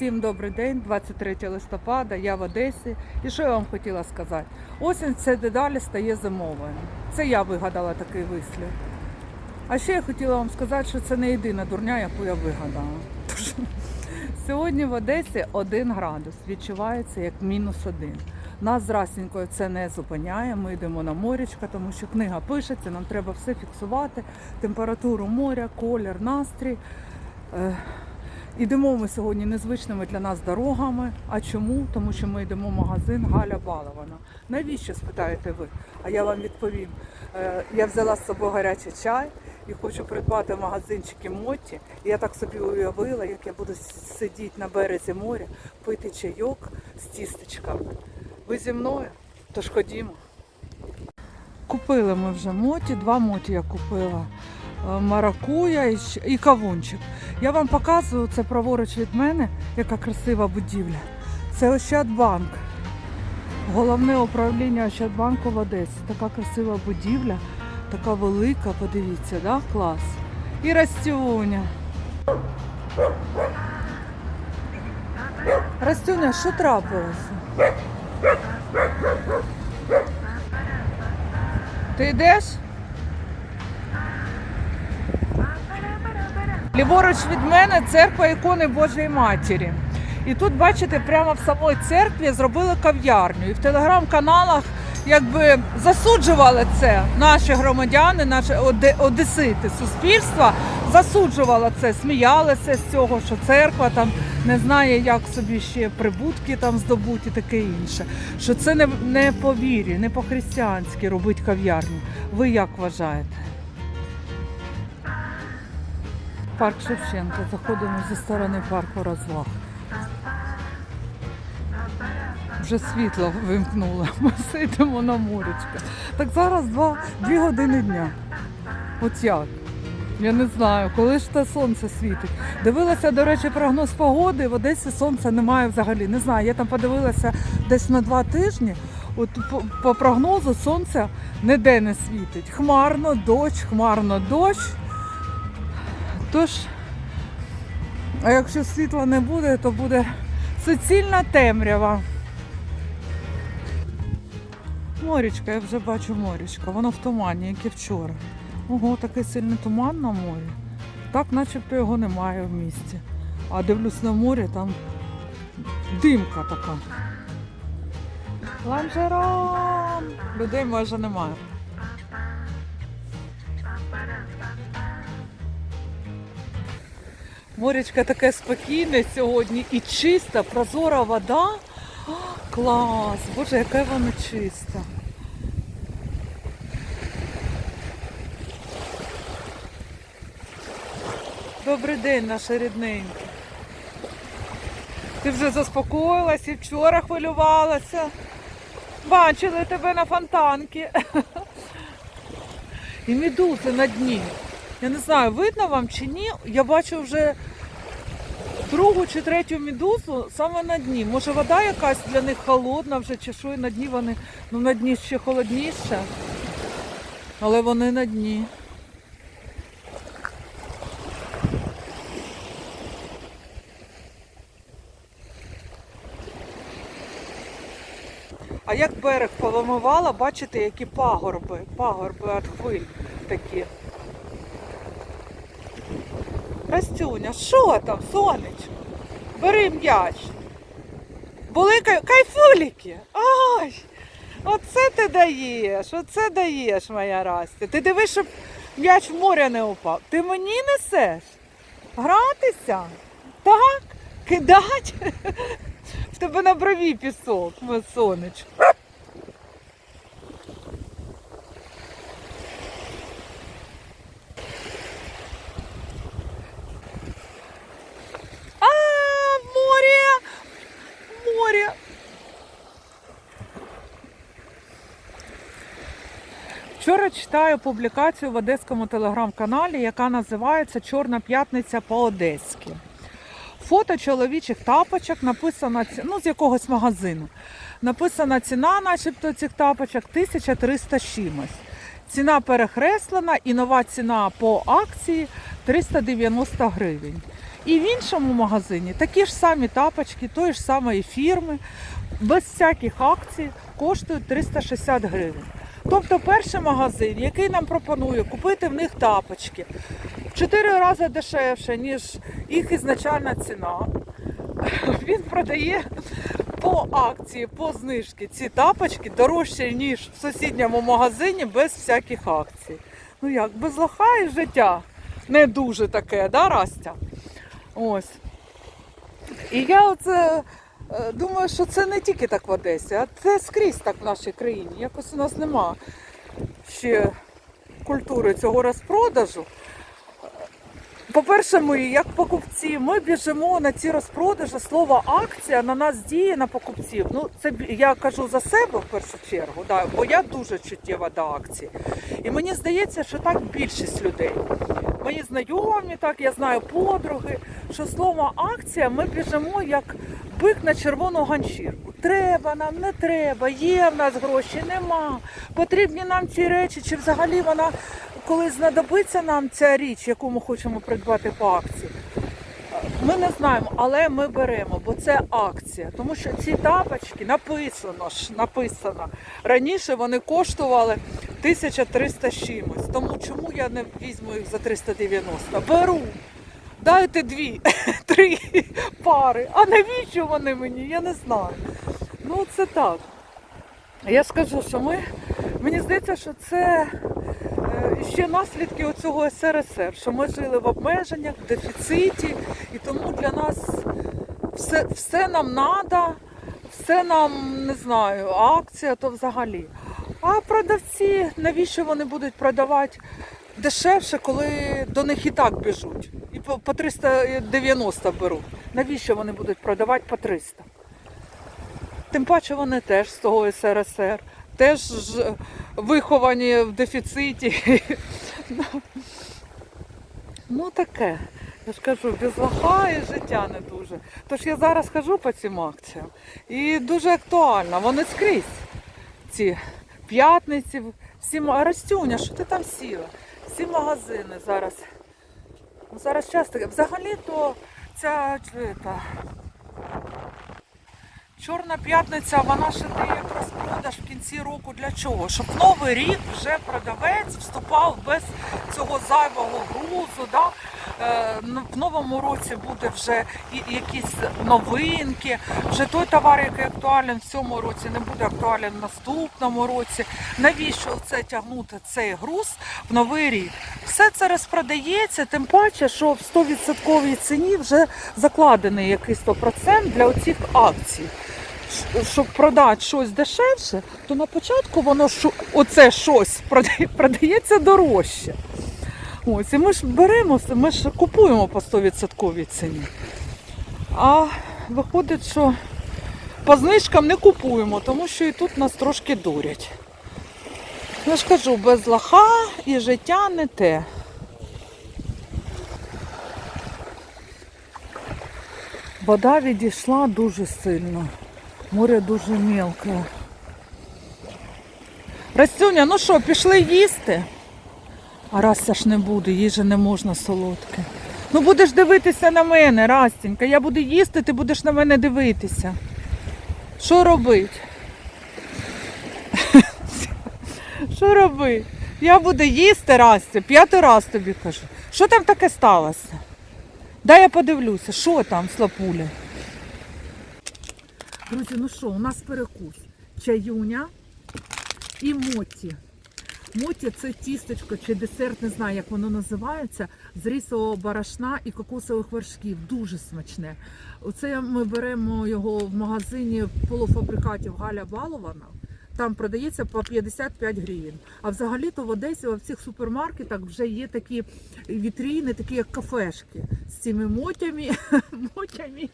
Всім добрий день, 23 листопада, я в Одесі. І що я вам хотіла сказати? Осінь це дедалі стає зимовою. Це я вигадала такий вислів. А ще я хотіла вам сказати, що це не єдина дурня, яку я вигадала. Тож, сьогодні в Одесі 1 градус, відчувається як мінус один. Нас з це не зупиняє. Ми йдемо на морячка, тому що книга пишеться, нам треба все фіксувати: температуру моря, колір, настрій. Ідемо ми сьогодні незвичними для нас дорогами. А чому? Тому що ми йдемо в магазин Галя Балована. Навіщо спитаєте ви? А я вам відповім. Е, Я взяла з собою гарячий чай і хочу придбати в магазинчики Моті. І я так собі уявила, як я буду сидіти на березі моря, пити чайок з тістечками. Ви зі мною? Тож ходімо. Купили ми вже моті, два моті я купила. Е, Маракуя і, кавунчик. Я вам показую це праворуч від мене, яка красива будівля. Це Ощадбанк. Головне управління Ощадбанку в Одесі. Така красива будівля, така велика, подивіться, да? клас. І Растюня. Растюня, що трапилося? Ти йдеш? Ліворуч від мене церква ікони Божої Матері. І тут, бачите, прямо в самій церкві зробили кав'ярню. І в телеграм-каналах якби засуджували це наші громадяни, наші одесити, суспільства засуджувало це, сміялися з цього, що церква там не знає, як собі ще прибутки там здобути і таке інше. Що це не, не по вірі, не по-християнськи робить кав'ярню. Ви як вважаєте? Парк Шевченка. Заходимо зі сторони парку розваг. Вже світло вимкнуло. Ми сидимо на морячка. Так зараз два, дві години дня. От як? Я не знаю, коли ж те сонце світить. Дивилася, до речі, прогноз погоди. В Одесі сонця немає взагалі. Не знаю, я там подивилася десь на два тижні. От по, по прогнозу сонця ніде не світить. Хмарно, дощ, хмарно, дощ. Тож, а якщо світла не буде, то буде суцільна темрява. Морічка, я вже бачу морічка. Воно в тумані, як і вчора. Ого, такий сильний туман на морі. Так начебто його немає в місті. А дивлюсь на море, там димка така. Ланжерон! Людей майже немає. Морячка таке спокійне сьогодні і чиста, прозора вода. А, клас! Боже, яке воно чисте. Добрий день, наша рідненька. Ти вже заспокоїлась і вчора хвилювалася. Бачили тебе на фонтанці. І медузи на дні. Я не знаю, видно вам чи ні. Я бачу вже другу чи третю медузу саме на дні. Може вода якась для них холодна вже, чи що і на дні вони, ну на дні ще холодніше. Але вони на дні. А як берег повимивала, бачите, які пагорби, пагорби від хвиль такі. Растюня, що там, сонечко? Бери м'яч. Були кай- кайфуліки. Ай! Оце ти даєш, оце даєш, моя Растя. Ти дивись, щоб м'яч в море не упав. Ти мені несеш? Гратися? Так? Кидать? В тебе на брові пісок, сонечко. А, море! Море! Вчора читаю публікацію в одеському телеграм-каналі, яка називається Чорна п'ятниця по-одеськи. Фото чоловічих тапочок написано ну, з якогось магазину. Написана ціна, начебто, цих тапочок 1300 чимось. Ціна перехреслена і нова ціна по акції 390 гривень. І в іншому магазині такі ж самі тапочки, тої ж самої фірми, без всяких акцій, коштують 360 гривень. Тобто перший магазин, який нам пропонує купити в них тапочки в 4 рази дешевше, ніж їх ізначальна ціна, він продає по акції, по знижці ці тапочки дорожче, ніж в сусідньому магазині без всяких акцій. Ну як, без лоха і життя не дуже таке, да, Растя? Ось. І я оце е, думаю, що це не тільки так в Одесі, а це скрізь так в нашій країні. Якось у нас нема ще культури цього розпродажу. По-перше, ми, як покупці, ми біжимо на ці розпродажі. Слово акція на нас діє на покупців. Ну, це я кажу за себе в першу чергу, да, бо я дуже чуттєва до акції. І мені здається, що так більшість людей. Мої знайомі, так я знаю подруги, що слово акція ми біжимо як бик на червону ганчірку. Треба нам, не треба, є в нас гроші, нема. Потрібні нам ці речі, чи взагалі вона коли знадобиться нам ця річ, яку ми хочемо придбати по акції. Ми не знаємо, але ми беремо, бо це акція. Тому що ці тапочки написано ж, написано. Раніше вони коштували 1300 чимось. Тому чому я не візьму їх за 390? Беру. Дайте дві, три пари. А навіщо вони мені? Я не знаю. Ну, це так. Я скажу, що ми, мені здається, що це ще наслідки оцього СРСР, що ми жили в обмеженнях, в дефіциті, і тому для нас все, все нам треба, все нам не знаю, акція то взагалі. А продавці, навіщо вони будуть продавати дешевше, коли до них і так біжуть? І по, по 390 беруть. Навіщо вони будуть продавати по 300? Тим паче вони теж з того СРСР, теж виховані в дефіциті. Ну таке. Я ж кажу, без лоха і життя не дуже. Тож я зараз хожу по цим акціям. І дуже актуально. Вони скрізь. Ці п'ятниці, всі Растюня, що ти там сіла? Всі магазини зараз. Ну, Зараз часто. Взагалі-то ця та, Чорна п'ятниця, вона ще дає як розпродаж в кінці року для чого? Щоб новий рік вже продавець вступав без цього зайвого грузу. Да? Е, ну, в новому році буде вже якісь новинки. Вже той товар, який актуален в цьому році, не буде актуален в наступному році. Навіщо це тягнути цей груз в новий рік? Все це розпродається, тим паче, що в 100% ціні вже закладений якийсь то процент для оцих акцій. Щоб продати щось дешевше, то на початку воно оце щось продає- продається дорожче. Ось, і ми ж беремо, ми ж купуємо по 100% ціні. А виходить, що по знижкам не купуємо, тому що і тут нас трошки дурять. Я ж кажу, без лоха і життя не те. Вода відійшла дуже сильно. Море дуже мілке. Растюня, ну що, пішли їсти? А Растя ж не буде, їй же не можна солодке. Ну будеш дивитися на мене, Растенька. Я буду їсти, ти будеш на мене дивитися. Що робить? Що робить? Я буду їсти, Растя, п'ятий раз тобі кажу. Що там таке сталося? Дай я подивлюся, що там, слапуля. Друзі, ну що, у нас перекус. Чаюня і моті. Моті це тістечко чи десерт, не знаю, як воно називається, з рисового барашна і кокосових вершків. Дуже смачне. Оце ми беремо його в магазині полуфабрикатів Галя Балована. Там продається по 55 гривень. А взагалі-то в Одесі в цих супермаркетах вже є такі вітріни, такі як кафешки з цими мотями. мотями.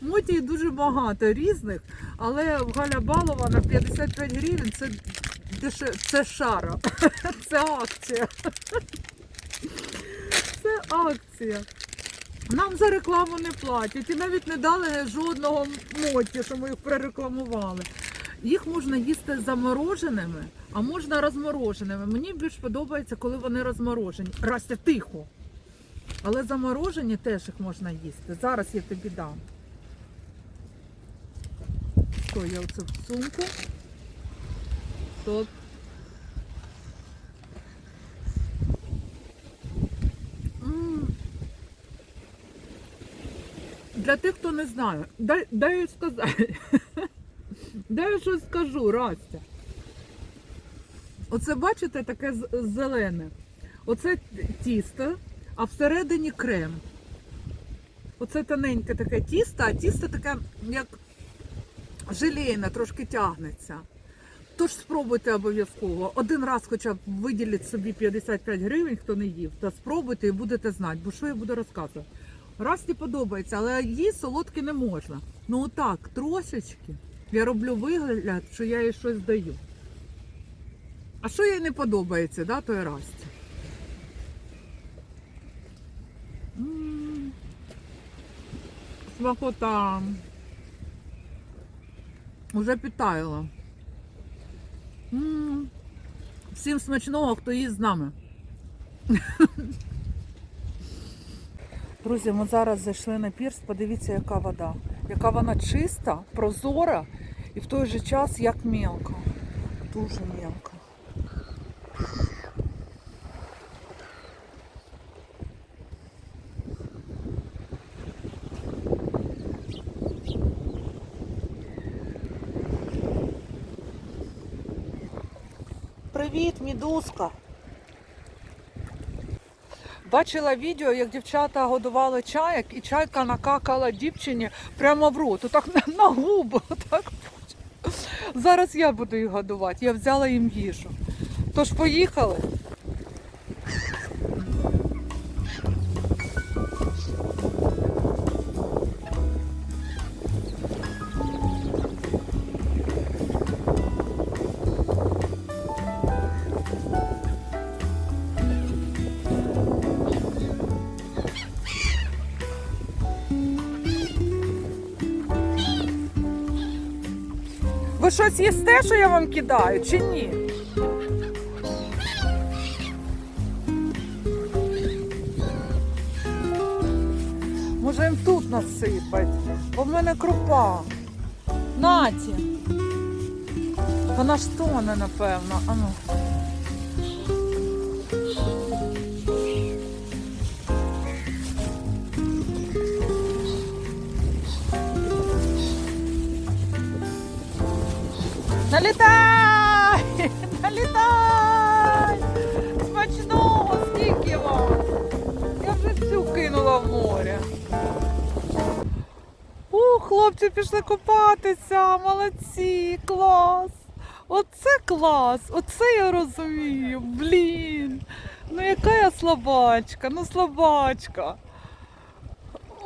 Мотій дуже багато різних, але в Галя Балова на 55 гривень це. Це шара, це акція. Це акція. Нам за рекламу не платять і навіть не дали жодного моті, що ми їх прорекламували. Їх можна їсти замороженими, а можна розмороженими. Мені більш подобається, коли вони розморожені. Растя, тихо. Але заморожені теж їх можна їсти. Зараз я тобі дам. Що я оце в сумку? Стоп. Для тих, хто не знає, дай, дай сказати. Дай я щось скажу, Растя. Оце бачите таке зелене. Оце тісто, а всередині крем. Оце тоненьке таке тісто, а тісто таке, як желейне, трошки тягнеться. Тож спробуйте обов'язково. Один раз хоча б виділіть собі 55 гривень, хто не їв, та спробуйте і будете знати, бо що я буду розказувати. Расті подобається, але їй солодке не можна. Ну отак, трошечки. Я роблю вигляд, що я їй щось даю. А що їй не подобається, да, то і Расті? Смакота. Уже підтаяла. Всім смачного, хто їсть з нами. Друзі, ми зараз зайшли на пірс, подивіться, яка вода. Яка вона чиста, прозора і в той же час як мелка. Дуже мелка. Привіт, мідузка. Бачила відео, як дівчата годували чаяк, і чайка накакала дівчині прямо в рот, отак на, на губу. Отак. Зараз я буду їх годувати. Я взяла їм їжу. Тож поїхали. Ви щось їсте, що я вам кидаю, чи ні? Може їм тут насипать, бо в мене крупа. Наті. Вона ж тоне, напевно. Ану. Хлопці пішли купатися, молодці, клас. Оце клас, оце я розумію. Блін. Ну яка я слабачка, ну слабачка.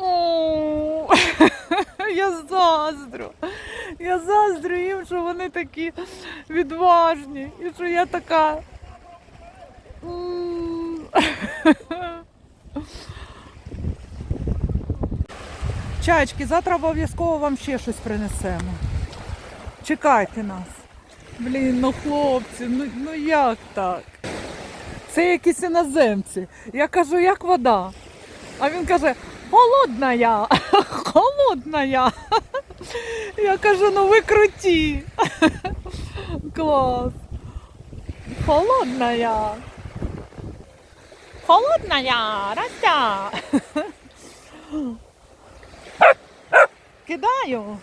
О, я заздрю. Я заздрю їм, що вони такі відважні і що я така. м, Чаєчки, завтра обов'язково вам ще щось принесемо. Чекайте нас. Блін, ну хлопці, ну, ну як так? Це якісь іноземці. Я кажу, як вода. А він каже, холодна я, холодна я. Я кажу, ну ви круті. Клас. Холодна я. Холодна я, Растя. Кидаю.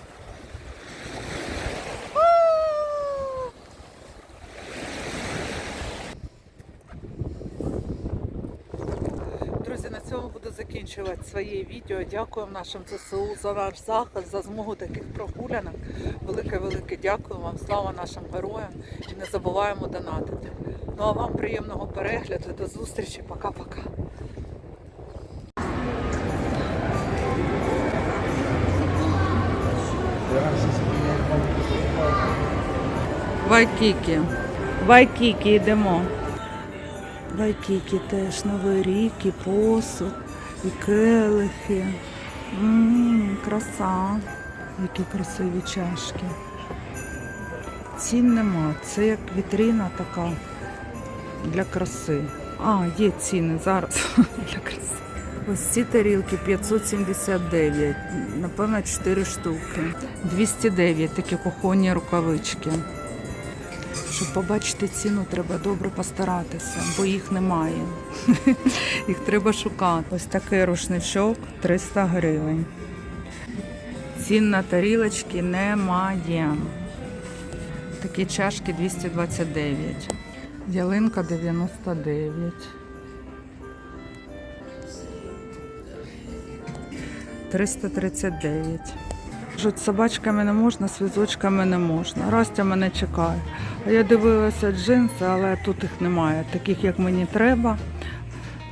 Друзі, на цьому буду закінчувати своє відео. Дякую нашим ЗСУ за ваш захист, за змогу таких прогулянок. Велике-велике дякую вам, слава нашим героям і не забуваємо донатити. Ну а вам приємного перегляду, до зустрічі, пока-пока. Вайкікі. Вайкікі йдемо. Вайкікі теж новий рік, і посуд, і келихи. Ммм, краса. Які красиві чашки. Цін нема. Це як вітрина така для краси. А, є ціни зараз для краси. Ось ці тарілки 579, напевно, 4 штуки. 209 такі кухонні рукавички. Щоб побачити ціну, треба добре постаратися, бо їх немає. Їх треба шукати. Ось такий рушничок 300 гривень. Цін на тарілочки немає. Такі чашки 229. Ялинка 99. 339. Кажуть, собачками не можна, з візочками не можна. Растя мене чекає. Я дивилася джинси, але тут їх немає. Таких, як мені треба.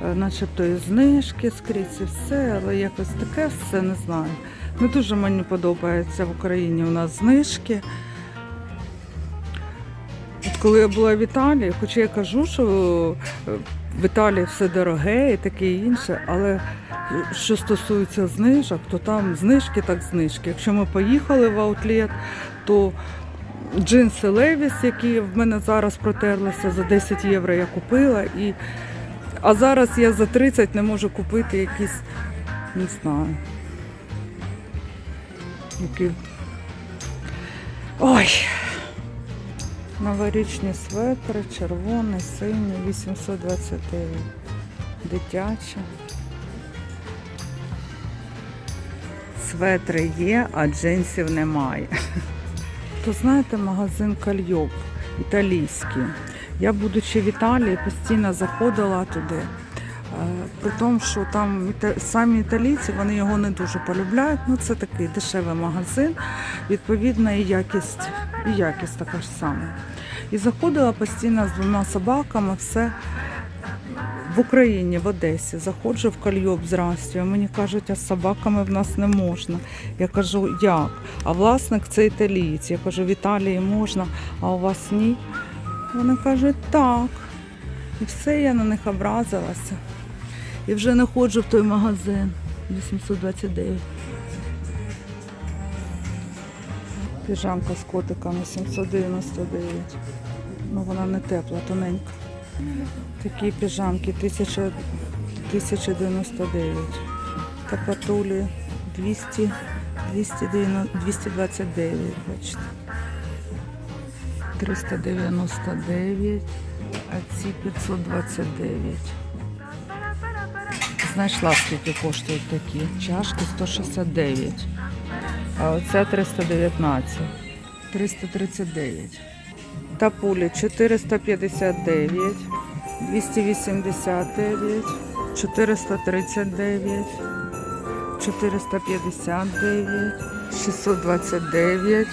Е, Начебто і знижки скрізь і все, але якось таке все не знаю. Не дуже мені подобається в Україні у нас знижки. От коли я була в Італії, хоча я кажу, що е, в Італії все дороге і таке інше, але що стосується знижок, то там знижки так знижки. Якщо ми поїхали в аутлет, то джинси Левіс, які в мене зараз протерлися, за 10 євро я купила. І... А зараз я за 30 не можу купити якісь, не знаю. Які... Ой! Новорічні светри, червоний, синій, 829. Дитячі. Светри є, а джинсів немає. То знаєте, магазин Кальйоп італійський. Я, будучи в Італії, постійно заходила туди. Е, При тому, що там самі італійці вони його не дуже полюбляють. Ну це такий дешевий магазин. Відповідно, і якість, і якість така ж сама. І заходила постійно з двома собаками, все в Україні, в Одесі. Заходжу в кальйоб здрасті. а Мені кажуть, а з собаками в нас не можна. Я кажу, як? А власник це італієць. Я кажу, в Італії можна, а у вас ні. Вони кажуть, так. І все, я на них образилася. І вже не ходжу в той магазин 829. Піжамка з котиками 799. Ну вона не тепла, тоненька. Такі піжамки 1000, 1099. Такатулі 200, 229, бачите. 399, а ці 529. Знайшла, скільки коштують такі. Чашки 169. А оця 319. 339. Тапулі 459, 289, 439, 459, 629.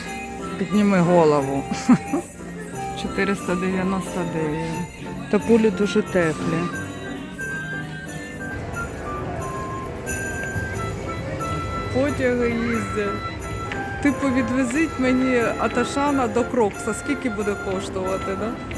Підніми голову. 499. Тапулі дуже теплі. Потяги їздять. Типу, відвезіть мені Аташана до Крокса. Скільки буде коштувати, да?